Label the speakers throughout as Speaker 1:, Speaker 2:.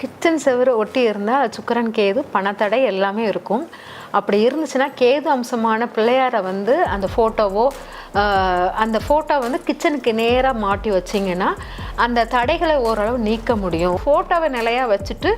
Speaker 1: Kitchen செவுரு ஒட்டி இருந்தால் சுக்கரன் கேது பணத்தடை எல்லாமே இருக்கும். அப்படி இருந்துச்சுன்னா கேது அம்சமான பிள்ளையாரை வந்து அந்த ஃபோட்டோவோ அந்த ஃபோட்டோ வந்து கிச்சனுக்கு நேராக மாட்டி வச்சிங்கன்னா அந்த தடைகளை ஓரளவு நீக்க முடியும். ஃபோட்டோவை நிலையாக வச்சுட்டு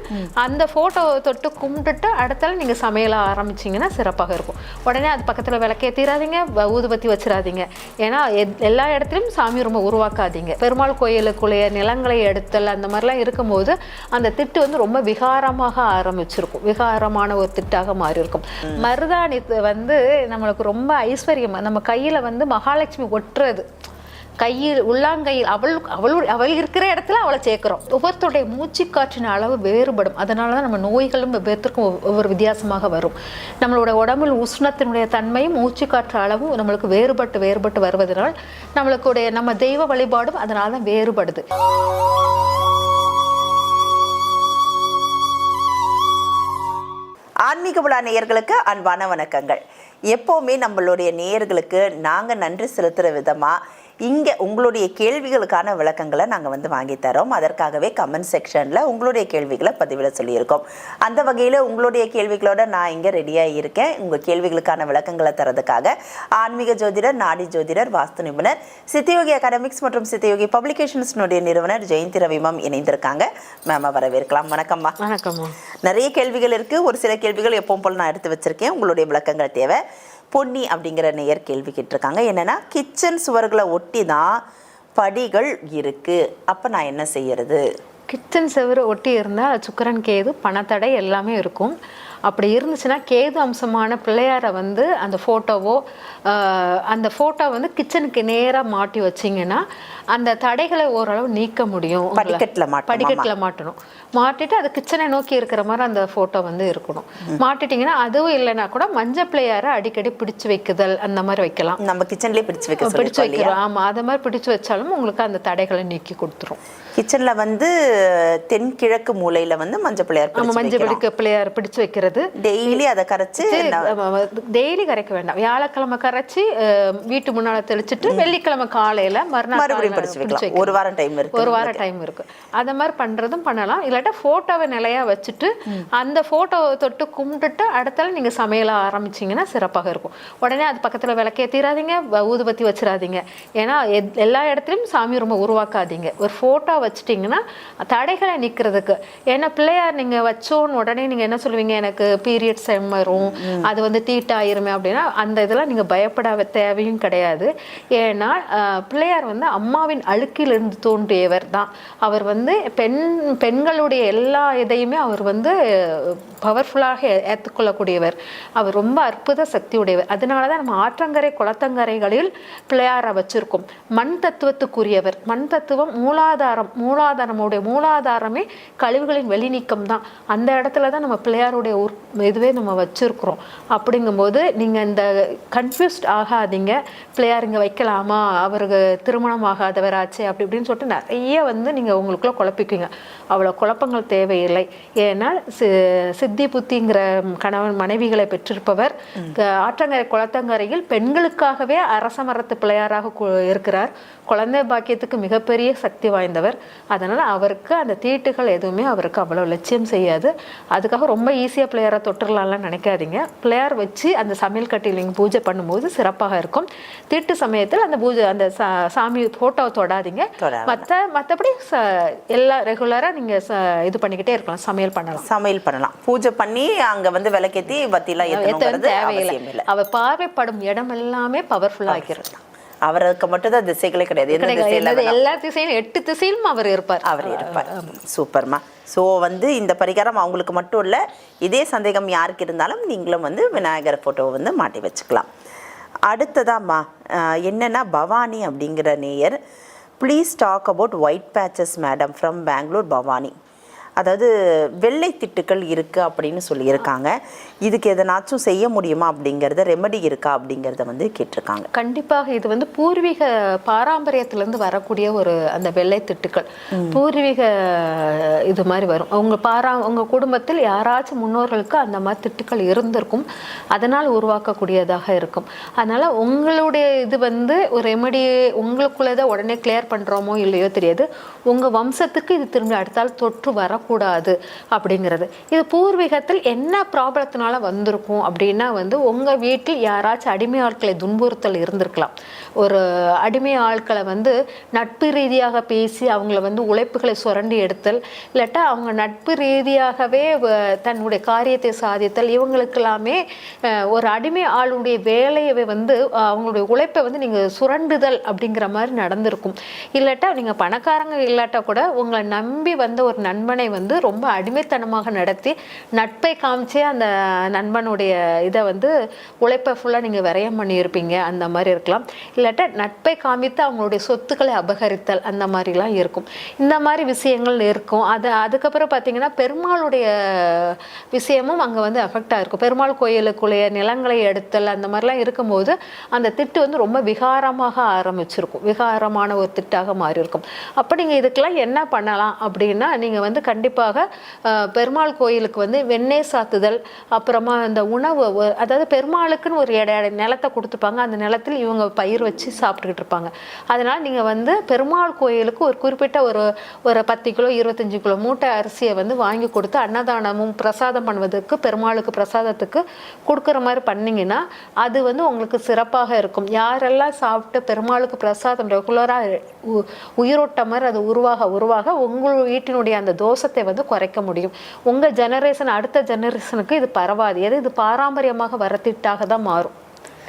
Speaker 1: அந்த ஃபோட்டோவை தொட்டு கும்பிட்டுட்டு அடுத்தால நீங்கள் சமையல ஆரம்பிச்சிங்கன்னா சிறப்பாக இருக்கும். உடனே அது பக்கத்தில் விளக்கேற்றிடாதீங்க ஊதுபத்தி வச்சிடாதீங்க ஏன்னா எல்லா இடத்துலையும் சாமி ரொம்ப உருவாக்காதீங்க. பெருமாள் கோயிலுக்குள்ளேயே நிலங்களை எடுத்தல் அந்த மாதிரிலாம் இருக்கும்போது அந்த திட்டு வந்து ரொம்ப விகாரமாக ஆரம்பிச்சிருக்கும். விகாரமான ஒரு திட்டாக மாறி இருக்கும் மருதாணி வந்து நம்மளுக்கு ரொம்ப ஐஸ்வர்யம். நம்ம கையில வந்து மகாலட்சுமி ஒட்டுறது. கையில் உள்ளாங்கையில் அவள் அவள் அவள் இருக்கிற இடத்துல அவளை சேர்க்குறோம். ஒவ்வொருத்தருடைய மூச்சுக்காற்றின் அளவு வேறுபடும். அதனால தான் நம்ம நோய்களும் வெவ்வேறுக்கும் ஒவ்வொரு வித்தியாசமாக வரும். நம்மளோட உடம்பில் உஷ்ணத்தினுடைய தன்மையும் மூச்சுக்காற்று அளவும் நம்மளுக்கு வேறுபட்டு வேறுபட்டு வருவதனால் நம்மளுக்குடைய நம்ம தெய்வ வழிபாடும் அதனால தான் வேறுபடுது.
Speaker 2: ஆன்மீக விழா நேயர்களுக்கு அன்பான வணக்கங்கள். எப்போவுமே நம்மளுடைய நேயர்களுக்கு நாங்கள் நன்றி செலுத்துகிற விதமாக இங்கே உங்களுடைய கேள்விகளுக்கான விளக்கங்களை நாங்கள் வந்து வாங்கி தரோம். அதற்காகவே கமெண்ட் செக்ஷனில் உங்களுடைய கேள்விகளை பதிவிட சொல்லியிருக்கோம். அந்த வகையில் உங்களுடைய கேள்விகளோட நான் இங்கே ரெடியாக இருக்கேன். உங்கள் கேள்விகளுக்கான விளக்கங்களை தரதுக்காக ஆன்மீக ஜோதிடர் நாடி ஜோதிடர் வாஸ்து நிபுணர் சித்தியோகி அகாடமிக்ஸ் மற்றும் சித்தியோகி பப்ளிகேஷன்ஸ்னுடைய நிறுவனர் ஜெயந்தி ரவிமம் இணைந்திருக்காங்க. மேம வரவேற்கலாம். வணக்கம்மா.
Speaker 1: வணக்கம்மா.
Speaker 2: நிறைய கேள்விகள் இருக்கு. ஒரு சில கேள்விகள் எப்பவும் போல் நான் எடுத்து வச்சிருக்கேன். உங்களுடைய விளக்கங்கள் தேவை. பொன்னி அப்படிங்கிற நேயர் கேள்வி கேட்டிருக்காங்க. என்னன்னா கிச்சன் சுவர்களை ஒட்டி தான் படிகள் இருக்குது அப்போ நான் என்ன செய்யறது?
Speaker 1: கிச்சன் செவுரு ஒட்டி இருந்தால் சுக்கரன் கேது பணத்தடை எல்லாமே இருக்கும். அப்படி இருந்துச்சுன்னா கேது அம்சமான பிள்ளையாரை வந்து அந்த ஃபோட்டோவோ அந்த ஃபோட்டோ வந்து கிச்சனுக்கு நேராக மாட்டி வச்சிங்கன்னா அந்த தடைகளை ஓரளவு நீக்க முடியும்.
Speaker 2: படிக்கட்டுல?
Speaker 1: படிக்கட்டுல மாட்டணும். மாட்டிட்டு அது கிச்சனை நோக்கி இருக்கிற மாதிரி அந்த ஃபோட்டோ வந்து இருக்கணும். மாட்டிட்டீங்கன்னா அதுவும் இல்லைன்னா கூட மஞ்சள் பிள்ளையாரை அடிக்கடி பிடிச்சு வைக்குதல் அந்த மாதிரி வைக்கலாம்.
Speaker 2: நம்ம கிச்சன்லயே பிடிச்சு வைக்க
Speaker 1: பிடிச்சு வைக்கிறோம். ஆமா அதை மாதிரி பிடிச்சு வச்சாலும் உங்களுக்கு அந்த தடைகளை நீக்கி கொடுத்துரும்.
Speaker 2: கிச்சன்ல வந்து தென்கிழக்கு மூலையில வந்து மஞ்சள் பிள்ளையார்
Speaker 1: நம்ம மஞ்சள் பிடிக்க பிள்ளையார் பிடிச்சு வைக்கிறது
Speaker 2: டெய்லி அதை கரைச்சு
Speaker 1: டெய்லி கரைக்க வேண்டாம். வியாழக்கிழமை கரைச்சி வீட்டு முன்னால தெளிச்சிட்டு வெள்ளிக்கிழமை காலையில மறுநாள்
Speaker 2: மறுபடியும் பிடிச்சு ஒரு வாரம் டைம் இருக்கு
Speaker 1: ஒரு வாரம் டைம் இருக்கு. அந்த மாதிரி பண்றதும் பண்ணலாம். இல்லாட்டா போட்டோவை நிலையா வச்சுட்டு அந்த போட்டோவை தொட்டு கும்பிட்டுட்டு அடுத்தால நீங்க சமையல ஆரம்பிச்சீங்கன்னா சிறப்பாக இருக்கும். உடனே அது பக்கத்துல விளக்கேத்திராதீங்க வ- ஊதுபத்தி வச்சிடாதீங்க ஏன்னா எல்லா இடத்துலயும் சாமி ரொம்ப உருவாக்காதீங்க. ஒரு போட்டோ வச்சிட்டிங்கன்னா தடைகளை நிக்கிறதுக்கு. ஏன்னா பிள்ளையார் நீங்க வச்சோன்னு உடனே நீங்க என்ன சொல்லுவீங்க? எனக்கு பீரியட்ஸ் டைம் வரும். அது வந்து தீட்டாயிருமே அப்படின்னா அந்த இதெல்லாம் நீங்க பயப்பட தேவையும் கிடையாது. ஏன்னா பிள்ளையார் வந்து அம்மாவின் அழுக்கிலிருந்து தோன்றியவர் தான். அவர் வந்து பெண் பெண்களுடைய எல்லா இதையுமே அவர் வந்து பவர்ஃபுல்லாக ஏற்றுக்கொள்ளக்கூடியவர். அவர் ரொம்ப அற்புத சக்தி உடையவர் அதனால தான் நம்ம ஆற்றங்கரை குளத்தங்கரைகளில் பிள்ளையாரை வச்சிருக்கோம். மண் தத்துவத்துக்குரியவர். மண் தத்துவம் மூலாதாரம் மூலாதாரமுடைய மூலாதாரமே கழிவுகளின் வெளிநீக்கம் தான். அந்த இடத்துல தான் நம்ம பிள்ளையாருடைய இதுவே நம்ம வச்சிருக்கிறோம். அப்படிங்கும்போது நீங்க இந்த கன்ஃபியூஸ்ட் ஆகாதீங்க. பிள்ளையார் இங்க வைக்கலாமா? அவருக்கு திருமணம் ஆகாதவராச்சே அப்படி இப்படின்னு சொல்லிட்டு நிறைய வந்து நீங்க உங்களுக்குள்ள குழப்பிக்குவீங்க அவ்வளோ குழப்பங்கள் தேவையில்லை. ஏன்னா சி- சித்தி புத்திங்கிற கணவன் மனைவிகளை பெற்றிருப்பவர். ஆற்றங்கரை குளத்தங்கரையில் பெண்களுக்காகவே அரச மரத்து பிள்ளையாராக இருக்கிறார். குழந்தை பாக்கியத்துக்கு மிகப்பெரிய சக்தி வாய்ந்தவர். அதனால அவருக்கு அந்த தீட்டுகள் எதுவுமே அவருக்கு அவ்வளவு லட்சியம் செய்யாது. அதுக்காக ரொம்ப ஈஸியாக பிள்ளையாரை தொட்டுடலாம்லாம் நினைக்காதீங்க. பிள்ளையார் வச்சு அந்த சமையல் கட்டியில் நீங்கள் பூஜை பண்ணும்போது சிறப்பாக இருக்கும். தீட்டு சமயத்தில் அந்த பூஜை அந்த சா- சாமி ஃபோட்டோவை தொடாதீங்க. மற்ற மற்றபடி எல்லா ரெகுலராக நீங்கள் இது பண்ணிக்கிட்டே இருக்கலாம். சமையல் பண்ணலாம்.
Speaker 2: சமையல் பண்ணலாம். பூஜை பண்ணி அங்க வந்து விளக்கேத்தி பத்திலாம்
Speaker 1: தேவையில்லை.
Speaker 2: அவசியம் இல்லை
Speaker 1: அவ பார்வைப்படும் இடம் எல்லாமே பவர்ஃபுல் ஆக்கிறது
Speaker 2: அவருக்கு மட்டும் தான் திசைகளே கிடையாது. எந்த. திசையில
Speaker 1: எல்லா- திசையிலும் எட்டு திசையிலும் அவர் இருப்பார்.
Speaker 2: அவர் இருப்பார். சூப்பர்மா. ஸோ வந்து இந்த பரிகாரம் அவங்களுக்கு மட்டும் இல்லை இதே சந்தேகம் யாருக்கு இருந்தாலும் நீங்களும் வந்து விநாயகர் ஃபோட்டோவை வந்து மாட்டி வச்சுக்கலாம். அடுத்ததாம்மா என்னன்னா பவானி அப்படிங்கிற நேயர் please talk about white patches madam from Bangalore Bhavani. அதாவது வெள்ளை திட்டுக்கள் இருக்கு அப்படின்னு சொல்லியிருக்காங்க. இதுக்கு எதனாச்சும் செய்ய முடியுமா அப்படிங்கிறத ரெமெடி இருக்கா அப்படிங்கிறத வந்து கேட்டிருக்காங்க.
Speaker 1: கண்டிப்பாக இது வந்து பூர்வீக பாரம்பரியத்திலிருந்து வரக்கூடிய ஒரு அந்த வெள்ளை திட்டுக்கள். பூர்வீக இது மாதிரி வரும். உங்க பாரா உங்க குடும்பத்தில் யாராச்சும் முன்னோர்களுக்கு அந்த மாதிரி திட்டுக்கள் இருந்திருக்கும். அதனால் உருவாக்கக்கூடியதாக இருக்கும். அதனால உங்களுடைய இது வந்து ஒரு ரெமெடி உங்களுக்குள்ளதை உடனே கிளியர் பண்றோமோ இல்லையோ தெரியாது. உங்க வம்சத்துக்கு இது திரும்பி அடுத்தால் தொற்று வர வரக்கூடாது அப்படிங்கிறது. இது பூர்வீகத்தில் என்ன ப்ராப்ளத்தினால வந்திருக்கும் அப்படின்னா வந்து உங்கள் வீட்டில் யாராச்சும் அடிமை ஆட்களை துன்புறுத்தல் இருந்திருக்கலாம். ஒரு அடிமை ஆட்களை வந்து நட்பு ரீதியாக பேசி அவங்கள வந்து உழைப்புகளை சுரண்டி எடுத்தல் இல்லாட்டா அவங்க நட்பு ரீதியாகவே வ- தன்னுடைய காரியத்தை சாதித்தல் இவங்களுக்கெல்லாமே ஒரு அடிமை ஆளுடைய வேலையை வந்து அவங்களுடைய உழைப்பை வந்து நீங்கள் சுரண்டுதல் அப்படிங்கிற மாதிரி நடந்திருக்கும். இல்லாட்டா நீங்கள் பணக்காரங்க இல்லாட்டா கூட உங்களை நம்பி வந்த ஒரு நண்பனை வந்து ரொம்ப அடிமைத்தனமாக நடத்தி நட்பை காமிச்சே அந்த நண்பனுடைய இதை வந்து உழைப்பை ஃபுல்லாக நீங்கள் விரயம் பண்ணியிருப்பீங்க அந்த மாதிரி இருக்கலாம். இல்லாட்டா நட்பை காமித்து அவங்களுடைய சொத்துக்களை அபகரித்தல் அந்த மாதிரிலாம் இருக்கும். இந்த மாதிரி விஷயங்கள் இருக்கும். அது அதுக்கப்புறம் பார்த்தீங்கன்னா பெருமாளுடைய விஷயமும் அங்கே வந்து அஃபெக்டாக இருக்கும். பெருமாள் கோயிலுக்குள்ளேயே நிலங்களை எடுத்தல் அந்த மாதிரிலாம் இருக்கும்போது அந்த திட்டு வந்து ரொம்ப விகாரமாக ஆரம்பிச்சிருக்கும். விகாரமான ஒரு திட்டாக மாறி இருக்கும் அப்போ நீங்கள் இதுக்கெல்லாம் என்ன பண்ணலாம் அப்படின்னா நீங்கள் வந்து கண்டிப்பாக பெருமாள் கோயிலுக்கு வந்து வெண்ணெய் சாத்துதல் அப்புறமா இந்த உணவு அதாவது பெருமாளுக்குன்னு ஒரு இட நிலத்தை கொடுத்துருப்பாங்க அந்த நிலத்தில் இவங்க பயிர் வச்சு சாப்பிட்டுக்கிட்டு இருப்பாங்க. அதனால் நீங்கள் வந்து பெருமாள் கோயிலுக்கு ஒரு குறிப்பிட்ட ஒரு ஒரு பத்து கிலோ இருபத்தஞ்சு கிலோ மூட்டை அரிசியை வந்து வாங்கி கொடுத்து அன்னதானமும் பிரசாதம் பண்ணுவதற்கு பெருமாளுக்கு பிரசாதத்துக்கு கொடுக்குற மாதிரி பண்ணீங்கன்னா அது வந்து உங்களுக்கு சிறப்பாக இருக்கும். யாரெல்லாம் சாப்பிட்டு பெருமாளுக்கு பிரசாதம் ரெகுலராக உயிரோட்ட மாதிரி அது உருவாக உருவாக உங்கள் வீட்டினுடைய அந்த தோசை தோஷத்தை வந்து குறைக்க முடியும். உங்கள் ஜெனரேஷன் அடுத்த ஜெனரேஷனுக்கு இது பரவாது. எது? இது பாரம்பரியமாக வரத்திட்டாக தான் மாறும்.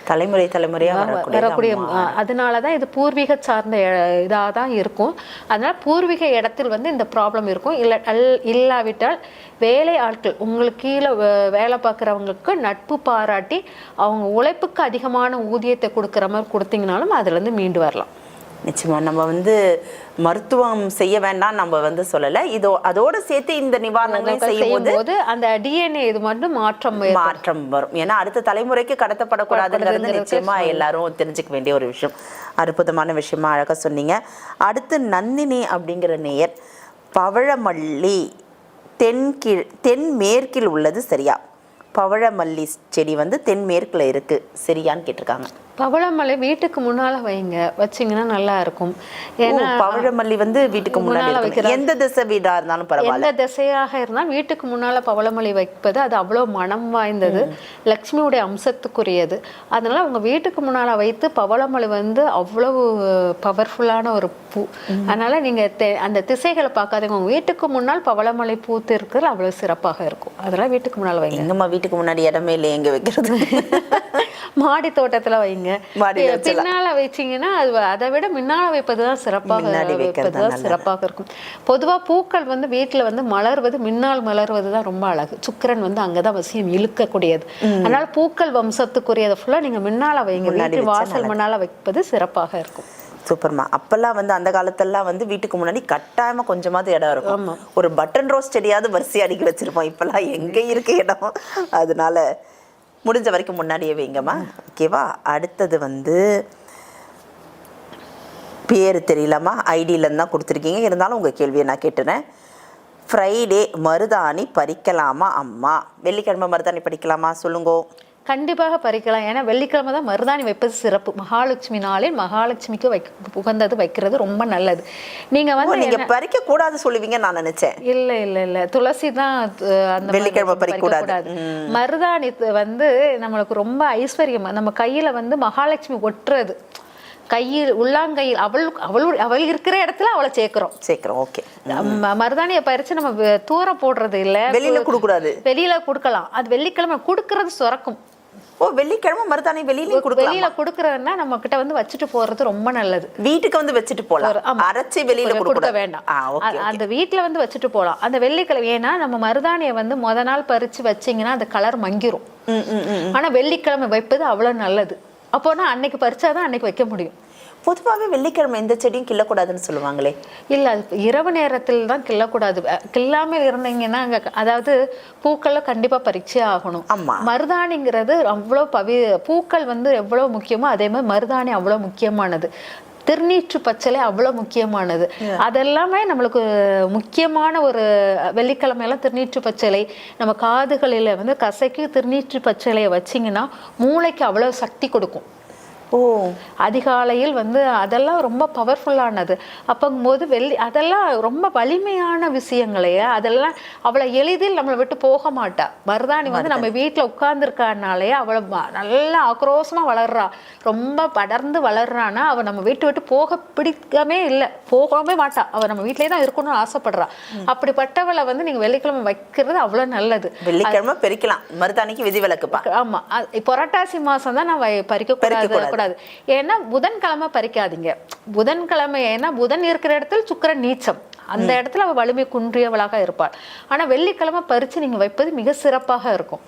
Speaker 2: தலைமுறை தலைமுறையா வரக்கூடிய
Speaker 1: அதனால தான் இது பூர்வீக சார்ந்த இதாக தான் இருக்கும். அதனால் பூர்வீக இடத்தில் வந்து இந்த ப்ராப்ளம் இருக்கும். இல்லை அல் இல்லாவிட்டால் வேலை ஆட்கள் உங்களுக்கு கீழே வேலை பார்க்குறவங்களுக்கு நட்பு பாராட்டி அவங்க உழைப்புக்கு அதிகமான ஊதியத்தை கொடுக்குற மாதிரி கொடுத்தீங்கனாலும் அதுலேருந்து மீண்டு வரலாம்.
Speaker 2: நிச்சயமா நம்ம வந்து மருத்துவம் செய்ய வேண்டாம் நம்ம வந்து சொல்லல. இதோ அதோட சேர்த்து இந்த நிவாரணங்களை செய்யும் போது
Speaker 1: செய்யும்போது அந்த டிஎன்ஏ இது மட்டும் மாற்றம்.
Speaker 2: மாற்றம் வரும். ஏன்னா அடுத்த தலைமுறைக்கு கடத்தப்படக்கூடாதுங்கிறது நிச்சயமா. எல்லாரும் தெரிஞ்சுக்க வேண்டிய ஒரு விஷயம். அற்புதமான விஷயமா அழகா சொன்னீங்க. அடுத்து நந்தினி அப்படிங்கிற நேயர் பவழமல்லி தென்கீழ் தென்மேற்கில் உள்ளது சரியா? பவழமல்லி செடி வந்து தென்மேற்குல இருக்கு. சரியான்னு கேட்டிருக்காங்க.
Speaker 1: பவளமலை வீட்டுக்கு முன்னால வைங்க. வச்சீங்கன்னா நல்லா இருக்கும். ஏன்னா
Speaker 2: பவழமல்லி வந்து வீட்டுக்கு
Speaker 1: முன்னால
Speaker 2: இருக்கணும். எந்த திசை வீடா இருந்தாலும் பரவாயில்ல.
Speaker 1: எந்த திசையாக இருந்தால் வீட்டுக்கு முன்னால பவளமல்லி வைப்பது அது அவ்வளோ மனம் வாய்ந்தது. லக்ஷ்மியுடைய அம்சத்துக்குரியது. அதனால உங்க வீட்டுக்கு முன்னால வைத்து பவளமல்லி வந்து அவ்வளவு பவர்ஃபுல்லான ஒரு பூ. அதனால நீங்க தெ- அந்த திசைகளை பார்க்காதீங்க. உங்க வீட்டுக்கு முன்னால் பவளமல்லி பூத்து இருக்கிறது அவ்வளவு சிறப்பாக இருக்கும். அதனால வீட்டுக்கு முன்னால வைங்க.
Speaker 2: எங்கம்மா வீட்டுக்கு முன்னாடி இடமே இல்லை எங்க வைக்கிறது?
Speaker 1: மாடி தோட்டத்துல வைங்க. பின்னால வச்சீங்கன்னா அது அதை விட முன்னால வைப்பதுதான் சிறப்பாக வைப்பது
Speaker 2: தான்
Speaker 1: சிறப்பாக இருக்கும். பொதுவா பூக்கள் வந்து வீட்டுல வந்து மலர்வது முன்னால் மலர்வது தான் ரொம்ப அழகு. சுக்கிரன் வந்து அங்கதான் வசியம் இழுக்கக்கூடியது. அதனால பூக்கள் வம்சத்துக்குரியதை ஃபுல்லா நீங்க முன்னால வைங்க. வீட்டு வாசல் முன்னால வைப்பது சிறப்பாக இருக்கும்.
Speaker 2: சூப்பர்மா. அப்பெல்லாம் வந்து அந்த காலத்தெல்லாம் வந்து வீட்டுக்கு முன்னாடி கட்டாயமா கொஞ்சமாவது இடம் இருக்கும். ஒரு பட்டன் ரோஸ் செடியாவது வரிசை அடுக்கி வச்சிருப்போம். இப்பெல்லாம் எங்க இருக்கு இடம்? அதனால முடிஞ்ச வரைக்கும் முன்னாடியே வைங்கம்மா. ஓகேவா அடுத்தது வந்து பேர் தெரியலம்மா. ஐடியிலன்னு தான் கொடுத்துருக்கீங்க. இருந்தாலும் உங்கள் கேள்வியை நான் கேட்டுறேன். ஃப்ரைடே மருதாணி பறிக்கலாமா அம்மா? வெள்ளிக்கிழமை மருதாணி படிக்கலாமா சொல்லுங்கோ.
Speaker 1: கண்டிப்பாக பறிக்கலாம். ஏன்னா வெள்ளிக்கிழமை தான் மருதாணி வைப்பது சிறப்பு. மகாலட்சுமி நாளில் மகாலட்சுமிக்கு வைக்க உகந்தது வைக்கிறது ரொம்ப நல்லது. நீங்க
Speaker 2: ஓ,
Speaker 1: வந்து
Speaker 2: நீங்க பறிக்க கூடாது சொல்லுவீங்க நான் நினைச்சேன்.
Speaker 1: இல்ல இல்ல இல்ல. துளசி தான் அந்த
Speaker 2: வெள்ளிக்கிழமை பறிக்கக்கூடாது.
Speaker 1: மருதாணி வந்து நம்மளுக்கு ரொம்ப ஐஸ்வர்யம் நம்ம கையில வந்து மகாலட்சுமி ஒட்டுறது. கையில் உள்ளாங்கையில் அவள் அவள் அவள் இருக்கிற இடத்துல அவளை சேர்க்கிறோம்.
Speaker 2: சீக்கிரம் ஓகே.
Speaker 1: மருதாணியை பறிச்சு நம்ம வெ- தூர போடுறது இல்ல.
Speaker 2: வெளியில கொடுக்கூடாது
Speaker 1: வெளியில கொடுக்கலாம். அது வெள்ளிக்கிழமை கொடுக்கறது சுரக்கும்.
Speaker 2: ஓ வெள்ளிக்கிழமை மருதாணி கொடுக்கலாம்?
Speaker 1: வெளியில கொடுக்கறதுன்னா நம்ம கிட்ட வந்து வச்சுட்டு போறது ரொம்ப நல்லது.
Speaker 2: வீட்டுக்கு வந்து வச்சுட்டு போலாம். அரைச்சி வெளியில
Speaker 1: கொடுக்க வேண்டாம். அந்த வீட்ல வந்து வச்சுட்டு போலாம். அந்த வெள்ளிக்கிழமை ஏன்னா நம்ம மருதாணியை வந்து முத நாள் பறிச்சு வச்சீங்கன்னா அந்த கலர் மங்கிரும். ஆனா வெள்ளிக்கிழமை வைப்பது அவ்வளவு நல்லது. அப்போனா அன்னைக்கு பறிச்சாதான் அன்னைக்கு வைக்க முடியும்.
Speaker 2: பொதுவாகவே வெள்ளிக்கிழமை எந்த செடியும் கிள்ளக்கூடாதுன்னு சொல்லுவாங்களே.
Speaker 1: இல்ல அது இரவு நேரத்தில் தான் கிள்ளக்கூடாது. அ, கிள்ளாமல் இருந்தீங்கன்னா அங்க அதாவது பூக்களை கண்டிப்பா பறிச்சே ஆகணும்.
Speaker 2: ஆமா.
Speaker 1: மருதாணிங்கிறது அவ்வளோ பவி பூக்கள் வந்து எவ்வளவு முக்கியமோ அதே மாதிரி மருதாணி அவ்வளவு முக்கியமானது. திருநீற்று பச்சளை அவ்வளோ முக்கியமானது. அதெல்லாமே நம்மளுக்கு முக்கியமான ஒரு வெள்ளிக்கிழமையெல்லாம் திருநீற்று பச்சளை. நம்ம காதுகளில் வந்து கசக்கி திருநீற்று பச்சளையை வச்சிங்கன்னா மூளைக்கு அவ்வளோ சக்தி கொடுக்கும். அதிகாலையில் வந்து அதெல்லாம் ரொம்ப பவர்ஃபுல்லானது அப்பங்கும்போது வெள்ளி அதெல்லாம் ரொம்ப வலிமையான விஷயங்களையே அதெல்லாம் அவளை எளிதில் நம்மளை விட்டு போக மாட்டா. மருதாணி வந்து நம்ம வீட்டில் உட்கார்ந்துருக்கானாலே அவளை நல்லா ஆக்ரோஷமா வளர்றா. ரொம்ப படர்ந்து வளர்றான்னா அவ நம்ம வீட்டு விட்டு போக பிடிக்கவே இல்லை. போகவே மாட்டா. அவ நம்ம வீட்டிலே தான் இருக்கணும்னு ஆசைப்படுறா. அப்படிப்பட்டவளை வந்து நீங்க வெள்ளிக்கிழமை வைக்கிறது அவ்வளவு நல்லது.
Speaker 2: வெள்ளிக்கிழமை பெருக்கலாம். மருதாணிக்கு விதிவிலக்குப்பா.
Speaker 1: ஆமா. அது புரட்டாசி மாசம் தான் நான் பறிக்க கூடாது
Speaker 2: பறிக்கக்கூடாது.
Speaker 1: கூடாது. ஏன்னா புதன்கிழமை பறிக்காதீங்க. புதன்கிழமை ஏன்னா புதன் இருக்கிற இடத்துல சுக்கிரன் நீச்சம். அந்த இடத்துல அவ வலிமை குன்றியவளாக இருப்பாள். ஆனா வெள்ளிக்கிழமை பறிச்சு நீங்க வைப்பது மிக சிறப்பாக இருக்கும்.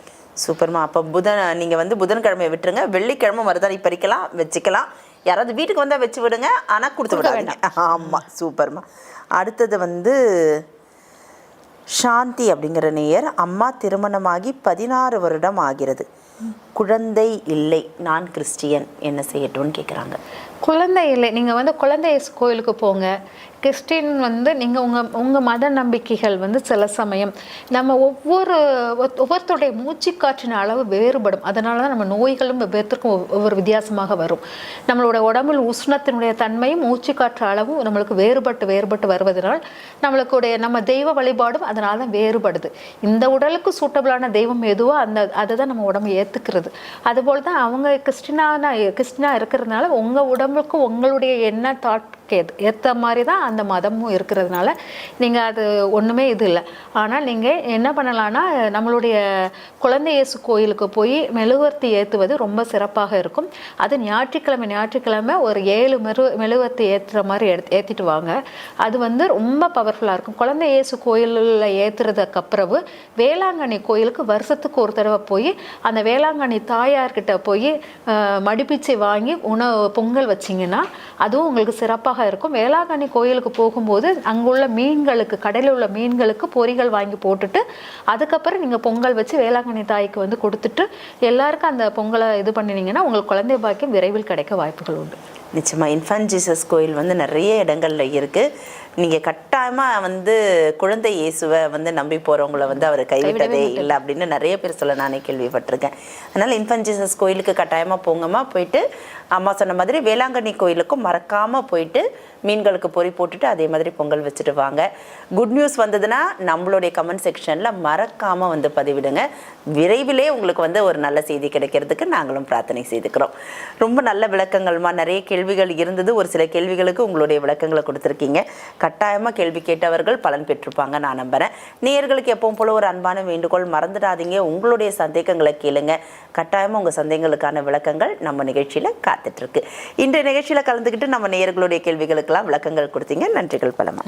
Speaker 2: சூப்பர்மா. அப்போ புதன் நீங்கள் வந்து புதன்கிழமை விட்டுருங்க. வெள்ளிக்கிழமை மருதாணி பறிக்கலாம் வச்சுக்கலாம். யாராவது வீட்டுக்கு வந்தால் வச்சு விடுங்க. ஆனால் கொடுத்து விடாதீங்க. ஆமாம் சூப்பர்மா. அடுத்தது வந்து சாந்தி அப்படிங்கிற நேயர் அம்மா திருமணமாகி பதினாறு வருடம் ஆகிறது. குழந்தை இல்லை நான் கிறிஸ்டியன் என்ன செய்யட்டும்னு கேட்குறாங்க
Speaker 1: குழந்தை இல்லை. நீங்கள் வந்து குழந்தை கோயிலுக்கு போங்க. கிறிஸ்டின் வந்து நீங்கள் உங்கள் உங்கள் மத நம்பிக்கைகள் வந்து சில சமயம் நம்ம ஒவ்வொரு ஒவ்வொருத்தருடைய ஒவ்வொருத்தருடைய மூச்சுக்காற்றின் அளவு வேறுபடும். அதனால தான் நம்ம நோய்களும் வெவ்வேறுக்கும் ஒவ்வொரு வித்தியாசமாக வரும். நம்மளோட உடம்பில் உஷ்ணத்தினுடைய தன்மையும் மூச்சுக்காற்று அளவும் நம்மளுக்கு வேறுபட்டு வேறுபட்டு வருவதனால் நம்மளுக்குடைய நம்ம தெய்வ வழிபாடும் அதனால தான் வேறுபடுது. இந்த உடலுக்கு சூட்டபிளான தெய்வம் எதுவோ அந்த அதை தான் நம்ம உடம்பு ஏற்றுக்கிறது அதுபோல் தான் அவங்க கிறிஸ்டினான கிறிஸ்டினா இருக்கிறதுனால உங்கள் உடம்பு உடம்புக்கு உங்களுடைய என்ன தாட் ஏற்ற மாதிரி தான் அந்த மதமும் இருக்கிறதுனால நீங்கள் அது ஒன்றுமே இது இல்லை. ஆனால் நீங்கள் என்ன பண்ணலான்னா நம்மளுடைய குழந்தை இயேசு கோயிலுக்கு போய் மெழுகுவர்த்தி ஏற்றுவது ரொம்ப சிறப்பாக இருக்கும். அது ஞாயிற்றுக்கிழமை ஞாயிற்றுக்கிழமை ஒரு ஏழு மெரு மெழுகுவர்த்தி ஏற்றுற மாதிரி எடுத்து ஏற்றிட்டு வாங்க. அது வந்து ரொம்ப பவர்ஃபுல்லாக இருக்கும். குழந்தை இயேசு கோயிலில் ஏற்றுறதுக்கு அப்புறவு வேளாங்கண்ணி கோயிலுக்கு வருஷத்துக்கு ஒரு தடவை போய் அந்த வேளாங்கண்ணி தாயார்கிட்ட போய் மடிப்பிச்சை வாங்கி உணவு பொங்கல் வச்சிங்கன்னா அதுவும் உங்களுக்கு சிறப்பாக இருக்கும். வேளாங்கண்ணி கோயிலுக்கு போகும்போது அங்குள்ள மீன்களுக்கு கடையில் உள்ள மீன்களுக்கு பொரிகள் வாங்கி போட்டுட்டு அதுக்கப்புறம் நீங்கள் பொங்கல் வச்சு வேளாங்கண்ணி தாய்க்கு வந்து கொடுத்துட்டு எல்லாருக்கும் அந்த பொங்கலை இது பண்ணினீங்கன்னா உங்களுக்கு குழந்தை பாக்கியம் விரைவில் கிடைக்க வாய்ப்புகள் உண்டு.
Speaker 2: நிச்சயமா இன்ஃபன்ட் ஜீசஸ் கோயில் வந்து நிறைய இடங்கள்ல இருக்கு. நீங்க கட்டாயமா வந்து குழந்தை இயேசுவை வந்து நம்பி போறவங்கள வந்து அவர் கைவிட்டதே இல்லை அப்படின்னு நிறைய பேர் சொல்ல நானே கேள்விப்பட்டிருக்கேன். அதனால இன்ஃபன்ட் ஜீசஸ் கோயிலுக்கு கட்டாயமா போங்கம்மா போயிட்டு அம்மா சொன்ன மாதிரி வேளாங்கண்ணி கோயிலுக்கும் மறக்காம போயிட்டு மீன்களுக்கு பொறி போட்டுட்டு அதே மாதிரி பொங்கல் வச்சுட்டு வாங்க. குட் நியூஸ் வந்ததுன்னா நம்மளுடைய கமெண்ட் செக்ஷனில் மறக்காமல் வந்து பதிவிடுங்க. விரைவிலே உங்களுக்கு வந்து ஒரு நல்ல செய்தி கிடைக்கிறதுக்கு நாங்களும் பிரார்த்தனை செய்துக்கிறோம். ரொம்ப நல்ல விளக்கங்கள்மா நிறைய கேள்விகள் இருந்தது. ஒரு சில கேள்விகளுக்கு உங்களுடைய விளக்கங்களை கொடுத்துருக்கீங்க. கட்டாயமாக கேள்வி கேட்டவர்கள் பலன் பெற்றிருப்பாங்க நான் நம்புகிறேன் நேர்களுக்கு எப்பவும் போல ஒரு அன்பான வேண்டுகோள் மறந்துடாதீங்க. உங்களுடைய சந்தேகங்களை கேளுங்க. கட்டாயமாக உங்கள் சந்தேகங்களுக்கான விளக்கங்கள் நம்ம நிகழ்ச்சியில் காத்துட்ருக்கு இன்றைய நிகழ்ச்சியில் கலந்துக்கிட்டு நம்ம நேர்களுடைய கேள்விகளுக்கு விளக்கங்கள் கொடுத்தீங்க. நன்றிகள் பலமா.